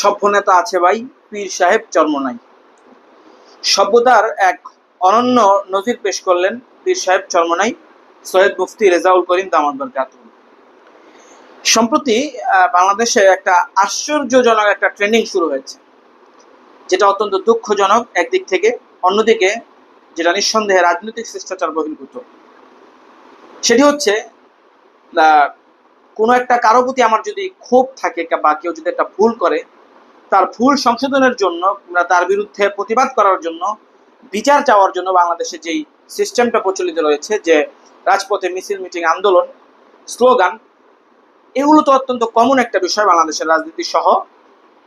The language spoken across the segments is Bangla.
সভ্য নেতা আছে ভাই, পীর সাহেব চর্মনাই। সভ্যতার এক অনন্য নজির পেশ করলেন পীর সাহেব চর্মনাই, সৈয়দ মুফতি রেজাউল করিম দামাদ বরকাত সম্প্রতি বাংলাদেশে একটা আশ্চর্যজনক একটা ট্রেন্ডিং শুরু হয়েছে, যেটা অত্যন্ত দুঃখজনক একদিক থেকে। অন্যদিকে, যেটা নিঃসন্দেহে রাজনৈতিক শিষ্টাচার বহির্ভূত। সেটি হচ্ছে কোনো একটা কারও প্রতি আমার যদি ক্ষোভ থাকে বা কেউ যদি একটা ভুল করে তার ভুল সংশোধনের জন্য তার বিরুদ্ধে প্রতিবাদ করার জন্য বিচার চাওয়ার জন্য বাংলাদেশে যেই সিস্টেমটা প্রচলিত রয়েছে যে রাজপথে মিছিল, মিটিং, আন্দোলন, স্লোগান, এগুলো তো অত্যন্ত কমন একটা বিষয় বাংলাদেশের রাজনীতি সহ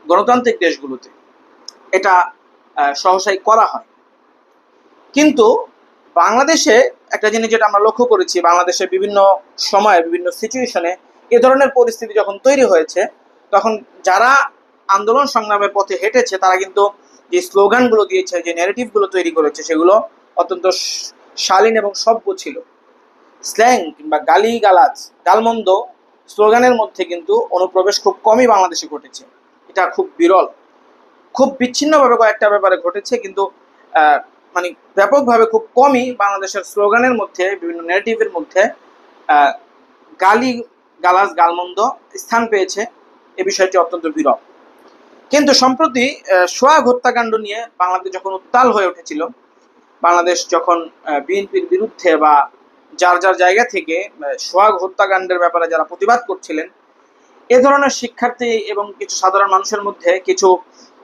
গণতান্ত্রিক দেশগুলোতে। এটা সহসাই করা হয়। কিন্তু বাংলাদেশে একটা জিনিস যেটা আমরা লক্ষ্য করেছি, বাংলাদেশে বিভিন্ন সময়ে, বিভিন্ন সিচুয়েশনে এ ধরনের পরিস্থিতি যখন তৈরি হয়েছে, তখন যারা আন্দোলন সংগ্রামের পথে হেঁটেছে, তারা কিন্তু যে স্লোগানগুলো দিয়েছে, যে ন্যারেটিভগুলো তৈরি করেছে, সেগুলো অত্যন্ত শালীন এবং সভ্য ছিল। স্ল্যাং কিংবা গালি গালাজ গালমন্দ স্লোগানের মধ্যে কিন্তু অনুপ্রবেশ খুব কমই বাংলাদেশে ঘটেছে। এটা খুব বিরল। খুব বিচ্ছিন্নভাবে কয়েকটা ব্যাপারে ঘটেছে, কিন্তু মানে ব্যাপকভাবে খুব কমই বাংলাদেশের স্লোগানের মধ্যে, বিভিন্ন নেগেটিভের মধ্যে গালি গালাজ গালমন্দ স্থান পেয়েছে। এ বিষয়টি অত্যন্ত বিরল। কিন্তু সম্প্রতি সোয়াগ হত্যাকাণ্ড নিয়ে বাংলাদেশ যখন উত্তাল হয়ে উঠেছিল, বাংলাদেশ যখন বিএনপির বিরুদ্ধে বা যার যার জায়গা থেকে সোয়াগ হত্যাকাণ্ডের ব্যাপারে যারা প্রতিবাদ করছিলেন, এ ধরনের শিক্ষার্থী এবং কিছু সাধারণ মানুষের মধ্যে কিছু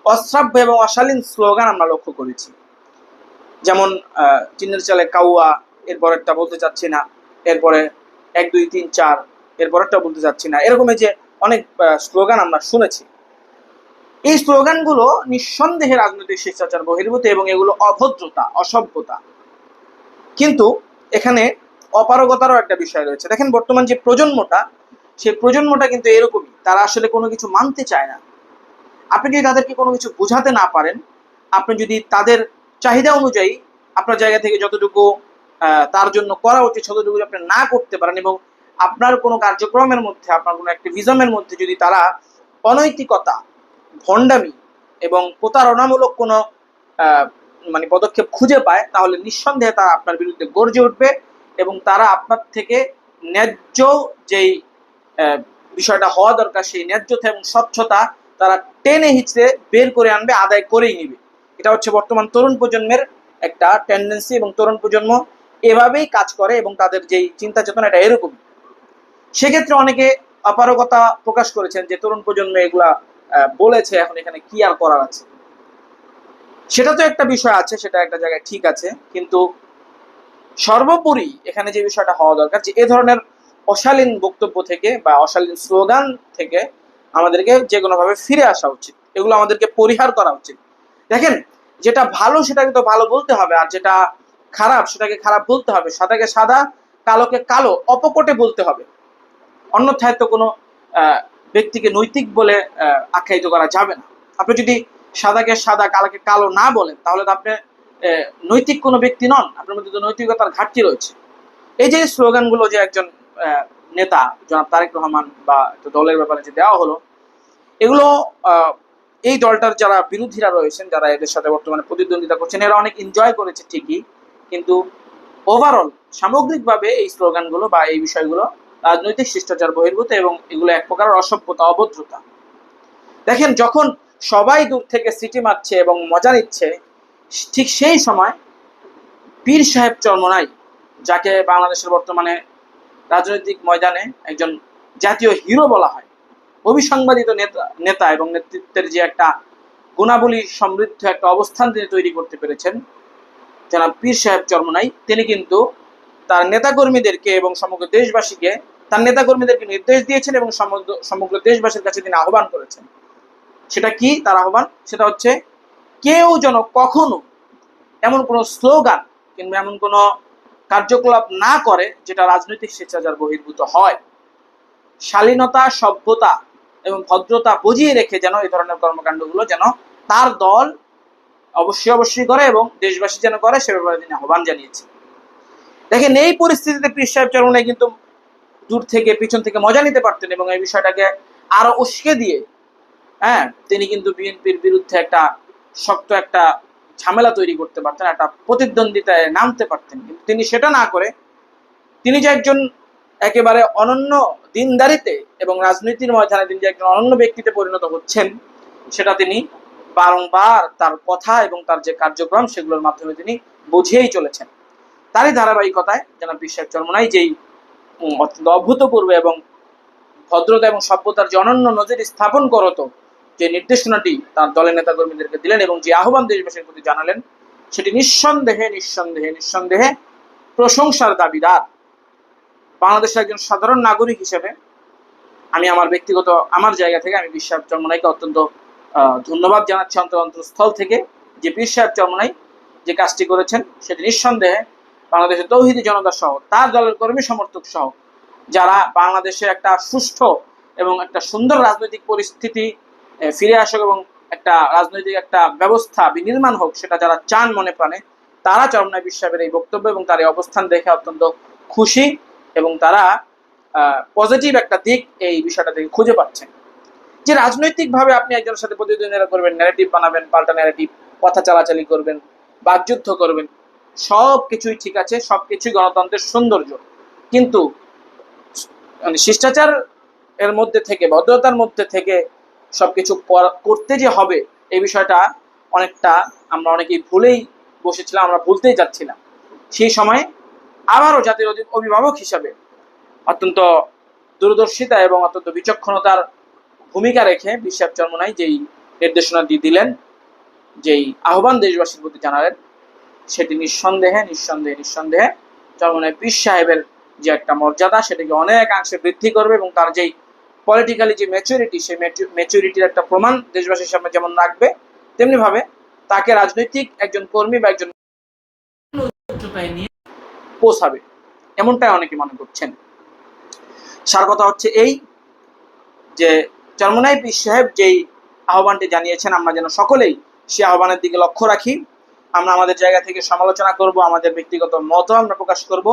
অশ্রাব্য এবং অশালীন স্লোগান আমরা লক্ষ্য করেছি। যেমন চিনের চালে কাউয়া এরপর একটা বলতে চাচ্ছি না, এরপরে এক, দুই, তিন, চার এরপর একটা বলতে চাচ্ছি না। এরকম যে অনেক স্লোগান আমরা শুনেছি। এই স্লোগানগুলো নিঃসন্দেহে রাজনৈতিক শিষ্টাচার, বহির্ভূত এবং এগুলো অভদ্রতা, অসভ্যতা। কিন্তু এখানে অপারগতারও একটা বিষয় রয়েছে। দেখেন বর্তমান যে প্রজন্মটা, সেই প্রজন্মটা কিন্তু এরকমই। তারা আসলে কোনো কিছু মানতে চায় না। আপনি যদি তাদেরকে কোনো কিছু বোঝাতে না পারেন, আপনি যদি তাদের চাহিদা অনুযায়ী আপনার জায়গা থেকে যতটুকু তার জন্য করা উচিত, ততটুকু আপনি না করতে পারেন এবং আপনার কোনো কার্যক্রমের মধ্যে, আপনার কোনো অ্যাক্টিভিজমের মধ্যে যদি তারা অনৈতিকতা ভণ্ডামি এবং প্রতারণামূলক কোনো মানে পদক্ষেপ খুঁজে পায়, তাহলে নিঃসন্দেহে তারা আপনার বিরুদ্ধে গর্জে উঠবে এবং তারা আপনার থেকে ন্যায্য যেই বিষয়টা হওয়া দরকার, সেই ন্যায্যতা এবং স্বচ্ছতা তারা টেনে হিচড়ে বের করে আনবে, আদায় করেই নিবে। এটা হচ্ছে বর্তমান তরুণ প্রজন্মের একটা টেন্ডেন্সি এবং তরুণ প্রজন্ম এভাবেই কাজ করে এবং তাদের যেই চিন্তা চেতনা, এটা এরকম সেক্ষেত্রে অনেকে অপারগতা প্রকাশ করেছেন যে তরুণ প্রজন্ম এগুলা বলেছে এখন এখানে কি আর করার আছে। সেটা তো একটা বিষয় আছে, সেটা একটা জায়গায় ঠিক আছে, কিন্তু সর্বোপরি এখানে যে বিষয়টা হওয়া দরকার যে এ ধরনের অশালীন বক্তব্য থেকে বা অশালীন স্লোগান থেকে আমাদেরকে যে কোনোভাবে ফিরে আসা উচিত, এগুলো আমাদেরকে পরিহার করা উচিত। দেখেন, যেটা ভালো সেটাকে তো ভালো বলতে হবে, আর যেটা খারাপ সেটাকে খারাপ বলতে হবে, সাদাকে সাদা, কালোকে কালো, অপকটে বলতে হবে। অন্যথায় তো কোনো ব্যক্তিকে নৈতিক বলে আখ্যায়িত করা যাবে না। আপনি যদি সাদাকে সাদা, কালোকে কালো না বলেন, তাহলে তো আপনি নৈতিক কোনো ব্যক্তি নন। আপনার মধ্যে তো নৈতিকতার ঘাটতি রয়েছে। এই যে স্লোগানগুলো যে একজন নেতা, জনাব তারেক রহমান বা দলের ব্যাপারে যে দেওয়া হলো, এগুলো এই দলটার যারা বিরোধীরা রয়েছেন, যারা এদের সাথে বর্তমানে প্রতিদ্বন্দ্বিতা করছেন, এরা অনেক এনজয় করেছে ঠিকই। কিন্তু ওভারঅল সামগ্রিকভাবে এই স্লোগানগুলো বা এই বিষয়গুলো রাজনৈতিক শিষ্টাচার বহির্ভূত এবং এগুলো এক প্রকার অসভ্যতা, অভদ্রতা। দেখেন, যখন সবাই দূর থেকে সিটি মারছে এবং মজা নিচ্ছে, ঠিক সেই সময় পীর সাহেব চর্মনাই, যাকে বাংলাদেশের বর্তমানে রাজনৈতিক ময়দানে একজন জাতীয় হিরো বলা হয়, অভিসংবাদিত নেতা নেতা এবং নেতৃত্বের যে একটা গুণাবলী সমৃদ্ধ একটা অবস্থান তিনি তৈরি করতে পেরেছেন, জনাব পীর সাহেব চর্মনাই, তিনি কিন্তু তার নেতাকর্মীদেরকে এবং সমগ্র দেশবাসীকে তার নেতাকর্মীদেরকে নির্দেশ দিয়েছেন এবং সমগ্র দেশবাসীর কাছে তিনি আহ্বান করেছেন? সেটা কি তার আহ্বান? সেটা হচ্ছে, কেউ যেন কখনো এমন কোনো স্লোগান কিংবা এমন কোনো কার্যকলাপ না করে যেটা রাজনৈতিক স্বেচ্ছাচার বহির্ভূত হয়। শালীনতা, সভ্যতা এবং ভদ্রতা বুঝিয়ে রেখে যেন এই ধরনের কর্মকাণ্ডগুলো যেন তার দল অবশ্যই অবশ্যই করে এবং দেশবাসী যেন করে, সে ব্যাপারে তিনি আহ্বান জানিয়েছেন। দেখেন, এই পরিস্থিতিতে পীর সাহেব চরমনাই কিন্তু দূর থেকে, পিছন থেকে মজা নিতে পারতেন এবং এই বিষয়টাকে আরও উস্কে দিয়ে হ্যাঁ তিনি কিন্তু বিএনপির বিরুদ্ধে একটা শক্ত একটা ঝামেলা তৈরি করতে পারতেন, একটা প্রতিদ্বন্দ্বিতায় নামতে পারতেন। কিন্তু তিনি সেটা না করে, তিনি যে একজন একেবারে অনন্য দিনদারিতে এবং রাজনীতির ময়দানে তিনি যে একজন অনন্য ব্যক্তিতে পরিণত হচ্ছেন, সেটা তিনি বারংবার তার কথা এবং তার যে কার্যক্রম সেগুলোর মাধ্যমে তিনি বুঝিয়েই চলেছেন। তারই ধারাবাহিকতায় জনাব বিশ্বাস চর্মনাই যেই অত্যন্ত অভূতপূর্ব এবং ভদ্রতা এবং সভ্যতার যে অনন্য নজির স্থাপন করত যে নির্দেশনাটি তার দলের নেতাকর্মীদেরকে দিলেন এবং যে আহ্বান দেশবাসীর প্রতি জানালেন, সেটি নিঃসন্দেহে নিঃসন্দেহে নিঃসন্দেহে প্রশংসার দাবিদার। বাংলাদেশের একজন সাধারণ নাগরিক হিসেবে আমি আমার ব্যক্তিগত, আমার জায়গা থেকে আমি বিশ্বাস চর্মনাইকে অত্যন্ত ধন্যবাদ জানাচ্ছি অন্তর অন্তরস্থল থেকে। যে সাহেব চর্মনাই যে কাজটি করেছেন, সেটি নিঃসন্দেহে বাংলাদেশের তৌহিদি জনতা সহ, তার দলের কর্মী সমর্থক সহ, যারা বাংলাদেশে একটা সুষ্ঠু এবং একটা সুন্দর রাজনৈতিক পরিস্থিতি ফিরে আসুক এবং একটা রাজনৈতিক একটা ব্যবস্থা বিনির্মাণ হোক, সেটা যারা চান মনে প্রাণে, তারা চরমনায় বিশ্বাসের এই বক্তব্য এবং তার এই অবস্থান দেখে অত্যন্ত খুশি এবং তারা পজিটিভ একটা দিক এই বিষয়টা থেকে খুঁজে পাচ্ছেন। যে রাজনৈতিকভাবে আপনি একজনের সাথে প্রতিদ্বন্দ্বিতা করবেন ন্যারেটিভ বানাবেন, পাল্টা ন্যারেটিভ কথা চালাচালি করবেন, বাকযুদ্ধ করবেন সব কিছুই ঠিক আছে সব কিছুই গণতন্ত্রের সৌন্দর্য। কিন্তু মানে শিষ্টাচার এর মধ্যে থেকে, ভদ্রতার মধ্যে থেকে সবকিছু করা- করতে যে হবে, এই বিষয়টা অনেকটা আমরা অনেকেই ভুলেই বসেছিলাম, আমরা ভুলতেই যাচ্ছিলাম। সেই সময় আবারও জাতির অভিভাবক হিসাবে অত্যন্ত দূরদর্শিতা এবং অত্যন্ত বিচক্ষণতার ভূমিকা রেখে বিশ্বাস চর্মনাই যেই নির্দেশনা দিয়ে দিলেন, যেই আহ্বান দেশবাসীর প্রতি জানালেন সেটি নিঃসন্দেহে নিঃসন্দেহে নিঃসন্দেহে চরমনায় পীর সাহেবের যে একটা মর্যাদা সেটাকে অনেকাংশে বৃদ্ধি করবে এবং তার যেই পলিটিক্যালি যে ম্যাচুরিটি সেই ম্যাচুরিটির একটা প্রমাণ দেশবাসীর সামনে যেমন রাখবে তেমনি ভাবে তাকে রাজনৈতিক একজন কর্মী বা একজন নিয়ে পৌঁছাবে। এমনটাই অনেকে মনে করছেন। সার কথা হচ্ছে এই যে চরমনাই পীর সাহেব যেই আহ্বানটি জানিয়েছেন আমরা যেন সকলেই সেই আহ্বানের দিকে লক্ষ্য রাখি। আমরা আমাদের জায়গা থেকে সমালোচনা করব, আমাদের ব্যক্তিগত মতও আমরা প্রকাশ করব।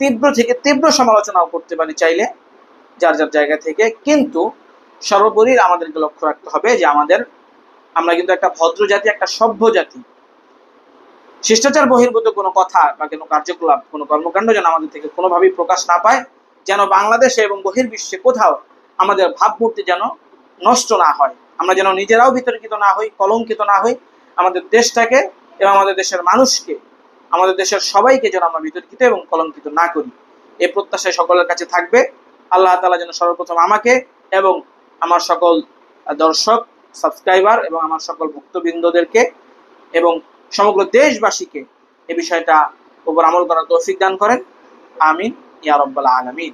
তীব্র থেকে তীব্র সমালোচনাও করতে পারি চাইলে, যার যার জায়গা থেকে। কিন্তু সর্বোপরি আমাদেরকে লক্ষ্য রাখতে হবে যে আমাদের, আমরা কিন্তু একটা ভদ্র জাতি, একটা সভ্য জাতি। শিষ্টাচার বহির্ভূত কোনো কথা বা কোনো কার্যকলাপ, কোনো কর্মকাণ্ড যেন আমাদের থেকে কোনোভাবেই প্রকাশ না পায়, যেন বাংলাদেশে এবং বহির্বিশ্বে কোথাও আমাদের ভাবমূর্তি যেন নষ্ট না হয়। আমরা যেন নিজেরাও বিতর্কিত না হই, কলঙ্কিত না হই। আমাদের দেশটাকে এবং আমাদের দেশের মানুষকে, আমাদের দেশের সবাইকে যেন আমরা বিতর্কিত এবং কলঙ্কিত না করি। এই প্রত্যাশায় সকলের কাছে থাকবে। আল্লাহ তালা যেন সর্বপ্রথম আমাকে এবং আমার সকল দর্শক, সাবস্ক্রাইবার এবং আমার সকল ভক্তবৃন্দদেরকে এবং সমগ্র দেশবাসীকে এ বিষয়টা উপর আমল করার তৌফিক দান করেন। আমিন, ইয়া রব্বাল আলামিন।